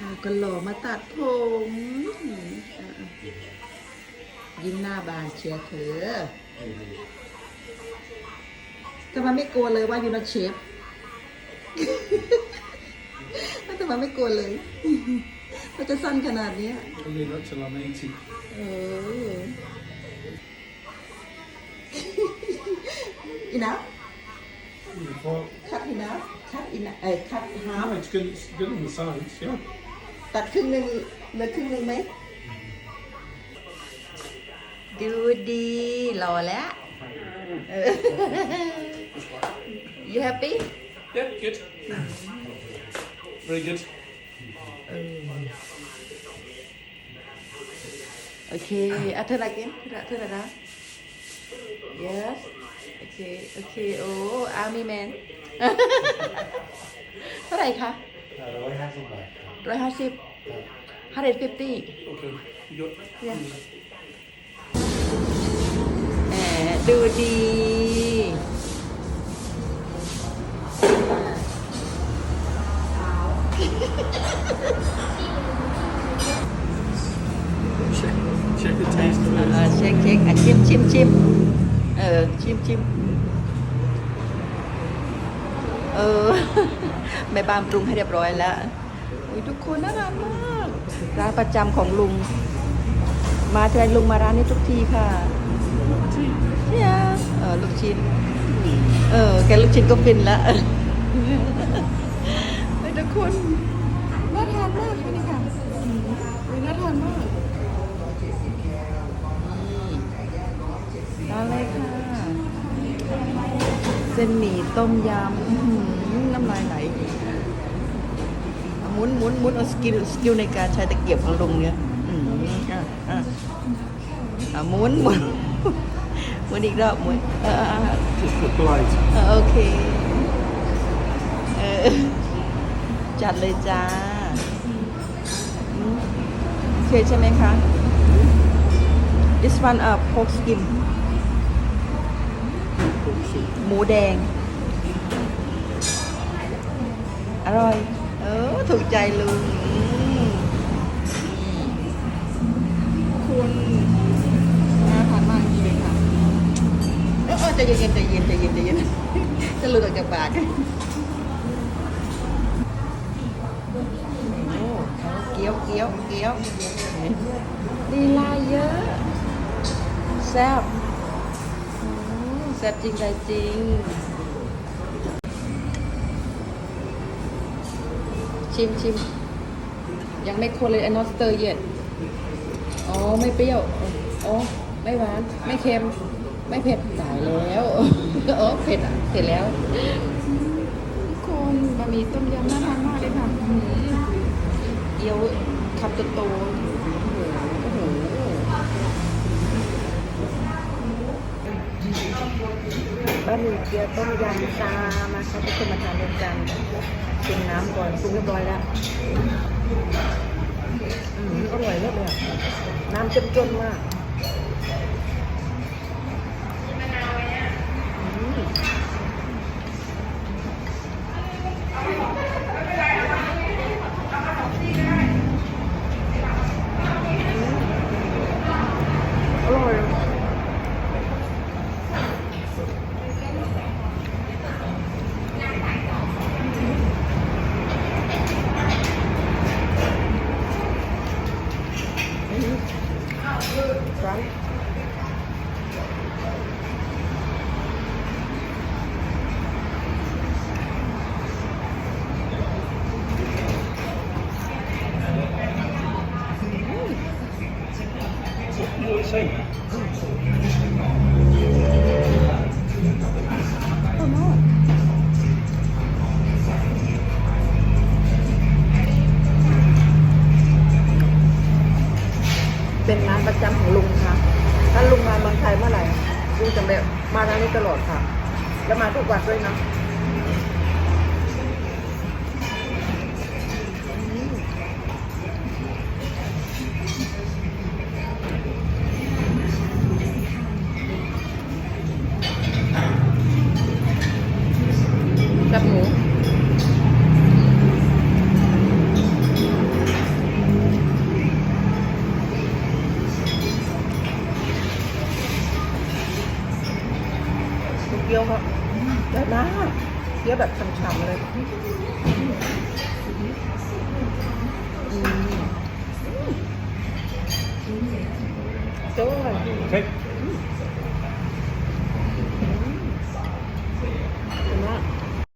เอาก็หล่อมาตัดผมอะๆยิ้มหน้าบานเชียร์เธอทำไมไม่กลัวเลยว่ายูนเชฟทำไมไม่กลัวเลยมันจะสั้นขนาดเนี้ย I'll leave that till I'm 80. เอออีนะ Before. คัดอีนะคัดอีนะเอ้ยคัดฮา No, ฟ it's good. It's good on the sides. Yeah. ตัดครึ่งหนึ่งเหลือครึ่งหนึ่งไหม ดูดีหล่อแล้วเออ you happy Yeah, good. Very good. โอเคอะเธออะไรกินเธอเธออะไรนะ yes โอเค โอเค โอ้ army man เท่าไหร่คะ ร้อยห้าสิบบาทครับ ร้อยห้าสิบ hundred fifty Okay. You got. Yeah. แหมดูดี Check, check the taste เอ first. อเช็คเช็คอะชิมชิมชิมเออชิมชิมเออแม่บ้านปรุงให้เรียบร้อยแล้ว ทุกคนน่ารักมาก ร้านประจำของลุง มาทีไรลุงมาร้านนี้ทุกทีค่ะเนี่ยเออลูกชิ้น เออแกลูกชิ้นก็ฟินล้วเฮ้ทุกคนน่าทานมากค่ะนี่ค่ะน่าทานมากอะไรค่ะ เส้นหมี่ต้มยำน้ำลายไหล มุนหมุนหมุนเอาสกิลสกิลในการใช้ตะเกียบของลุงเนี่ยอืมอะอะอะหมุนหมุนหมุนอีกรอบหมุนเออเออเออ Just the blade. เออโอเคเออจัดเลยจ้าอืมโอเคใช่ไหมคะ this one uh pork skin หมูแดง อร่อย เออ ถูกใจลุงคุณน่าทานมากจริงค่ะเออใจเย็นใจเย็นใจเย็นใจเย็นจะหลุดออกจากปากเกี๊ยวเกี๊ยวเกี๊ยวลีลาเยอะแซ่บแซ่บจริงใจจริง ชิมชิมยังไม่คนเลยอันนอสเตอร์เย็ดอ๋อ ไม่เปรี้ยว อ๋อ ไม่หวาน ไม่เค็ม ไม่เผ็ดตายแล้วเออเผ็ดอะเสร็จแล้ว ทุกคนบะหมี่ต้มยำน่าทานมากเลยค่ะอื้อหือเกี๊ยวคำโตๆโอ้โหบะหมี่เกี๊ยวต้มยำซามาครับทุกคนมาทานด้วยกันชิมน้ำก่อนปรุงเรียบร้อยแล้วอืมอร่อยมากเลยน้ำเจ้มจนมาก ร้านเถ้าลุงมาเมืองไทยเมื่อไหร่ลุงจะแบบมาร้านนี้ตลอดค่ะ แล้วมาทุกวันด้วยนะกับหมู กี๊ยวครับได้มากเกี๊ยวแบบฉ่ำๆเลยอืมเกี๊ยวอร่อย Okay.